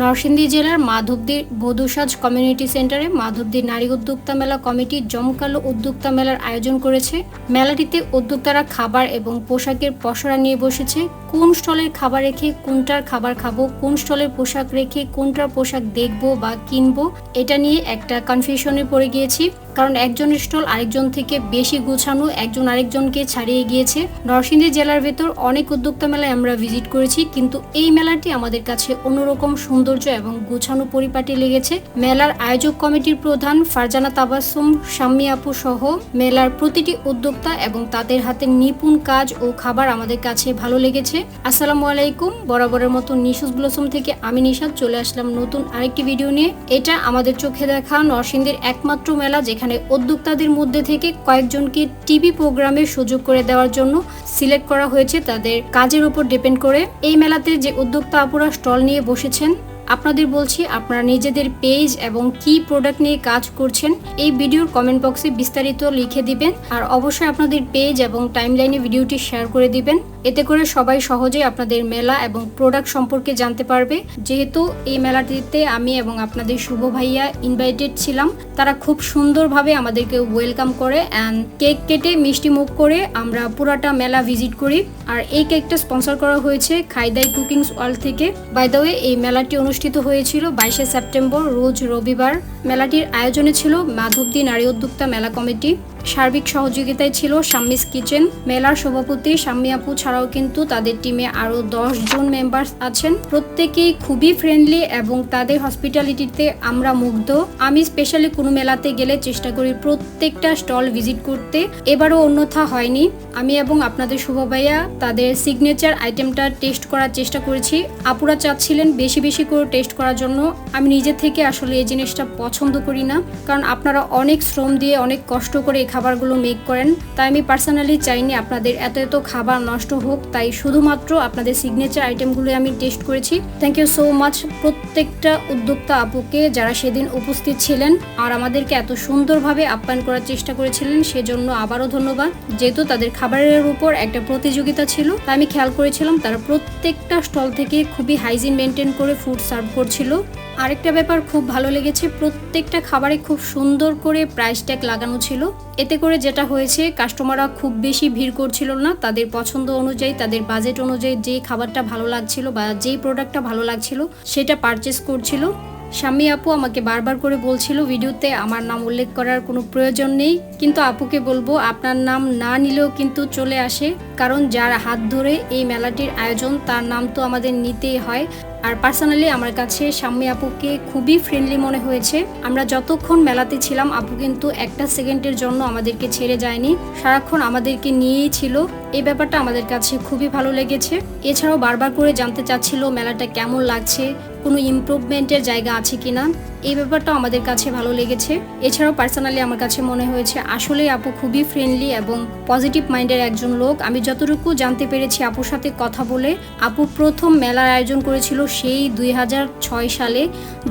নরসিংদী জেলার মাধবদী বধুসাজ কমিউনিটি সেন্টারে মাধবদী নারী উদ্যোক্তা মেলা কমিটি জমকালো উদ্যোক্তা মেলার আয়োজন করেছে। মেলাটিতে উদ্যোক্তারা খাবার এবং পোশাকের পসরা নিয়ে বসেছে। কোন স্টলের খাবার রেখে কোনটার খাবার খাব, কোন স্টলের পোশাক রেখে কোনটার পোশাক দেখব বা কিনবো, এটা নিয়ে একটা কনফিউশনে পড়ে গিয়েছি। কারণ একজনের স্টল আরেকজন থেকে বেশি গোছানো, একজন আরেকজনকে ছাড়িয়ে গিয়েছে। নরসিংদী জেলার ভেতর অনেক উদ্যোক্তা মেলায় আমরা ভিজিট করেছি, কিন্তু এই মেলাটি আমাদের কাছে অন্যরকম সৌন্দর্য এবং গোছানো পরিপাটি লেগেছে। মেলার আয়োজক কমিটির প্রধান ফারজানা তাবাসুম শাম্মী আপু সহ মেলার প্রতিটি উদ্যোক্তা এবং তাদের হাতে নিপুণ কাজ ও খাবার আমাদের কাছে ভালো লেগেছে। আসসালামু আলাইকুম, বরাবরের মতো নিশুজ ব্লসম থেকে আমি নিশাদ চলে আসলাম নতুন আরেকটি ভিডিও নিয়ে। এটা আমাদের চোখে দেখা নরসিংদীর একমাত্র মেলা যেখানে উদ্যোক্তাদের মধ্যে থেকে কয়েকজনকে টিভি প্রোগ্রামের সুযোগ করে দেওয়ার জন্য সিলেক্ট করা হয়েছে। তাদের কাজের উপর ডিপেন্ড করে এই মেলাতে যে উদ্যোক্তা আপুরা স্টল নিয়ে বসেছেন আপনাদের বলছি, আপনারা নিজেদের পেজ এবং কি প্রোডাক্ট নিয়ে কাজ করছেন, এই ভিডিওর কমেন্ট বক্সে বিস্তারিত লিখে দিবেন। আর অবশ্যই আপনাদের পেজ এবং টাইমলাইনে ভিডিওটি শেয়ার করে দিবেন। এতে করে সবাই সহজে আপনাদের মেলা এবং প্রোডাক্ট সম্পর্কে জানতে পারবে। যেহেতু এই মেলাটিতে আমি এবং আপনাদের শুভ ভাইয়া ইনভাইটেড ছিলাম, তারা খুব সুন্দরভাবে আমাদেরকে ওয়েলকাম করে অ্যান্ড কেক কেটে মিষ্টি মুখ করে আমরা পুরাটা মেলা ভিজিট করি। আর এই কেকটা স্পন্সর করা হয়েছে খাইদাই কুকিংস ওয়ার্ল্ড থেকে। বাই ওয়ে এই মেলাটি অনুষ্ঠিত হয়েছিল বাইশে সেপ্টেম্বর রোজ রবিবার। মেলাটির আয়োজনে ছিল মাধবদী নারী উদ্যোক্তা মেলা কমিটি। সার্বিক সহযোগিতায় ছিল শাম্মিস কিচেন। মেলার সভাপতি শাম্মী আপু ছাড়াও কিন্তু তাদের টিমে আরও দশ জন মেম্বার আছেন। প্রত্যেকেই খুবই ফ্রেন্ডলি এবং তাদের হসপিটালিটিতে আমরা মুগ্ধ। আমি স্পেশালি কোনো মেলাতে গেলে চেষ্টা করি প্রত্যেকটা স্টল ভিজিট করতে। এবারও অন্যথা হয়নি। আমি এবং আপনাদের শুভ ভাইয়া তাদের সিগনেচার আইটেমটা টেস্ট করার চেষ্টা করেছি। আপুরা চাচ্ছিলেন বেশি বেশি করে টেস্ট করার জন্য। আমি নিজে থেকে আসলে এই জিনিসটা পছন্দ করি না। কারণ আপনারা অনেক শ্রম দিয়ে অনেক কষ্ট করে খাবারগুলো মেক করেন। তাই আমি পার্সোনালি চাইনি আপনাদের এত এত খাবার নষ্ট হোক। তাই শুধুমাত্র আপনাদের সিগনেচার আইটেমগুলো আমি টেস্ট করেছি। থ্যাংক ইউ সো মাচ প্রত্যেকটা উদ্যোক্তা আপুকে যারা সেদিন উপস্থিত ছিলেন আর আমাদেরকে এত সুন্দরভাবে আপ্যায়ন করার চেষ্টা করেছিলেন, সেজন্য আবারও ধন্যবাদ। যেহেতু তাদের খাবারের উপর একটা প্রতিযোগিতা ছিল, তাই আমি খেয়াল করেছিলাম তারা প্রত্যেকটা স্টল থেকে খুবই হাইজিন মেনটেন করে ফুড সার্ভ করছিল। আরেকটা ব্যাপার খুব ভালো লেগেছে, প্রত্যেকটা খাবারে খুব সুন্দর করে প্রাইস ট্যাগ লাগানো ছিল। এতে করে যেটা হয়েছে কাস্টমাররা খুব বেশি ভিড় করছিল না, তাদের পছন্দ অনুযায়ী, তাদের বাজেট অনুযায়ী যে খাবারটা ভালো লাগছিল বা যেই প্রোডাক্টটা ভালো লাগছিল, সেটা পারচেস করছিল। স্বামী আপু আমাকে বারবার করে বলছিল, ভিডিওতে আমার নাম উল্লেখ করার কোনো প্রয়োজন নেই। কিন্তু আপুকে বলব, আপনার নাম না নিলেও কিন্তু চলে আসে। কারণ যার হাত ধরে এই মেলাটির আয়োজন, তার নাম তো আমাদের নিতেই হয়। আর পার্সোনালি আমার কাছে শাম্মী আপুকে খুবই ফ্রেন্ডলি মনে হয়েছে। আমরা যতক্ষণ মেলাতে ছিলাম, আপু কিন্তু একটা সেকেন্ডের জন্য আমাদেরকে ছেড়ে যায়নি। সারাক্ষণ আমাদেরকে নিয়েই ছিল। এই ব্যাপারটা আমাদের কাছে খুবই ভালো লেগেছে। এছাড়াও বারবার করে জানতে চাচ্ছিল মেলাটা কেমন লাগছে, কোনো ইমপ্রুভমেন্টের জায়গা আছে কিনা। এই ব্যাপারটা আমাদের কাছে ভালো লেগেছে। এছাড়াও পার্সোনালি আমার কাছে মনে হয়েছে আসলে আপু খুবই ফ্রেন্ডলি এবং পজিটিভ মাইন্ডের একজন লোক। আমি যতটুকু জানতে পেরেছি আপুর সাথে কথা বলে, আপু প্রথম মেলার আয়োজন করেছিল সেই দুই হাজার ছয় সালে।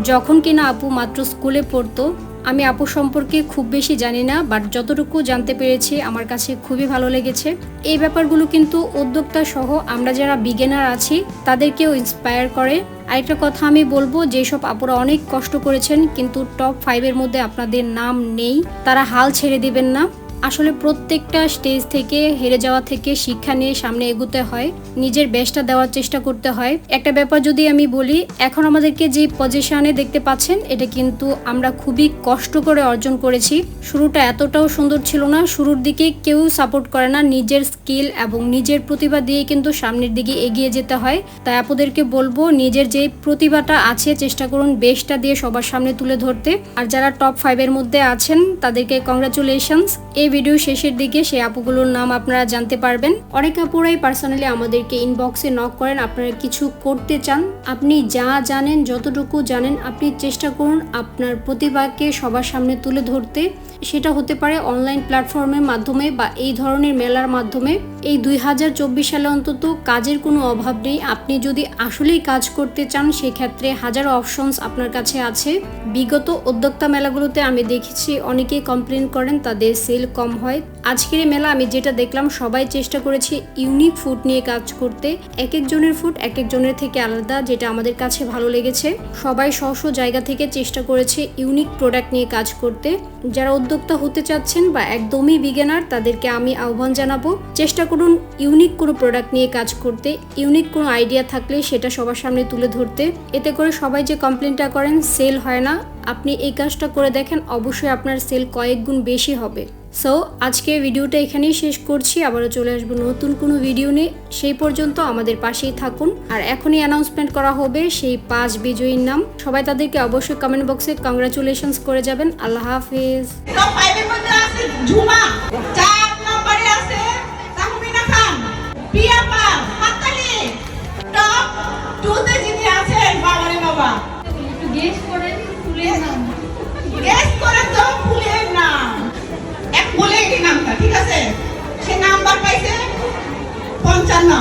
যখন কিনা আপু মাত্র স্কুলে পড়তো আমি আপু সম্পর্কে খুব বেশি জানি না বাট যতটুকু জানতে পেরেছি, আমার কাছে খুবই ভালো লেগেছে। এই ব্যাপারগুলো কিন্তু উদ্যোক্তা সহ আমরা যারা বিজ্ঞানার আছি, তাদেরকেও ইন্সপায়ার করে। আরেকটা কথা আমি বলব, যেসব আপুরা অনেক কষ্ট করেছেন, কিন্তু টপ ফাইভের মধ্যে আপনাদের নাম নেই, তারা হাল ছেড়ে দিবেন না। আসলে প্রত্যেকটা স্টেজ থেকে হেরে যাওয়া থেকে শিক্ষা নিয়ে সামনে এগোতে হয়, নিজের বেস্টটা দেওয়ার চেষ্টা করতে হয়। একটা ব্যাপার যদি আমি বলি, এখন আমাদেরকে যে পজিশনে দেখতে পাচ্ছেন, এটা কিন্তু আমরা খুবই কষ্ট করে অর্জন করেছি। শুরুটা এতটাও সুন্দর ছিল না, শুরুর দিকে কেউ সাপোর্ট করে না, নিজের স্কিল এবং নিজের প্রতিভা দিয়ে কিন্তু সামনের দিকে এগিয়ে যেতে হয়। তাই আপুদেরকে বলব, নিজের যে প্রতিভাটা আছে, চেষ্টা করুন বেস্টটা দিয়ে সবার সামনে তুলে ধরতে। আর যারা টপ ফাইভের মধ্যে আছেন, তাদেরকে কংগ্রাচুলেশনস এই ভিডিও শেষের দিকে সেই আপুগুলোর নাম আপনারা জানতে পারবেন। অনেক আপুরাই পার্সোনালি আমাদেরকে ইনবক্সে নক করেন, আপনারা কিছু করতে চান, আপনি যা জানেন, যতটুকু জানেন, আপনি চেষ্টা করুন আপনার প্রতিভাকে সবার সামনে তুলে ধরতে। সেটা হতে পারে অনলাইন প্ল্যাটফর্মের মাধ্যমে বা এই ধরনের মেলার মাধ্যমে। এই দুই হাজার চব্বিশ সালে অন্তত কাজের কোনো অভাব নেই। আপনি যদি আসলেই কাজ করতে চান, সেক্ষেত্রে হাজার অপশনস আপনার কাছে আছে। বিগত উদ্যোক্তা মেলাগুলোতে আমি দেখেছি, অনেকেই কমপ্লেন করেন, তাদের সেল কম হয়। আজকের মেলা আমি যেটা দেখলাম, সবাই চেষ্টা করেছে ইউনিক ফুড নিয়ে কাজ করতে। এক একজনের ফুড এক একজনের থেকে আলাদা, যেটা আমাদের কাছে ভালো লেগেছে। সবাই স্ব জায়গা থেকে চেষ্টা করেছে ইউনিক প্রোডাক্ট নিয়ে কাজ করতে। যারা উদ্যোক্তা হতে চাচ্ছেন বা একদমই বিজ্ঞানার তাদেরকে আমি আহ্বান জানাব, চেষ্টা করুন ইউনিক কোনো প্রোডাক্ট নিয়ে কাজ করতে ইউনিক কোনো আইডিয়া থাকলে সেটা সবার সামনে তুলে ধরতে। এতে করে সবাই যে কমপ্লেনটা করেন সেল হয় না। আপনি এই কাজটা করে দেখেন, অবশ্যই আপনার সেল কয়েক গুণ বেশি হবে। সো আজকে ভিডিওটা এখানেই শেষ করছি। আবারও চলে আসব নতুন কোনো ভিডিও নিয়ে। সেই পর্যন্ত আমাদের পাশেই থাকুন। আর এখনই অ্যানাউন্সমেন্ট করা হবে সেই পাঁচ বিজয়ীর নাম। সবাই তাদেরকে অবশ্যই কমেন্ট বক্সে কংগ্রাচুলেশনস করে যাবেন। আল্লাহ হাফিজ। গেস করে তো ফুলের নাম। এক বলে নামটা ঠিক আছে? সে নাম্বার পাইছে পঞ্চান্ন।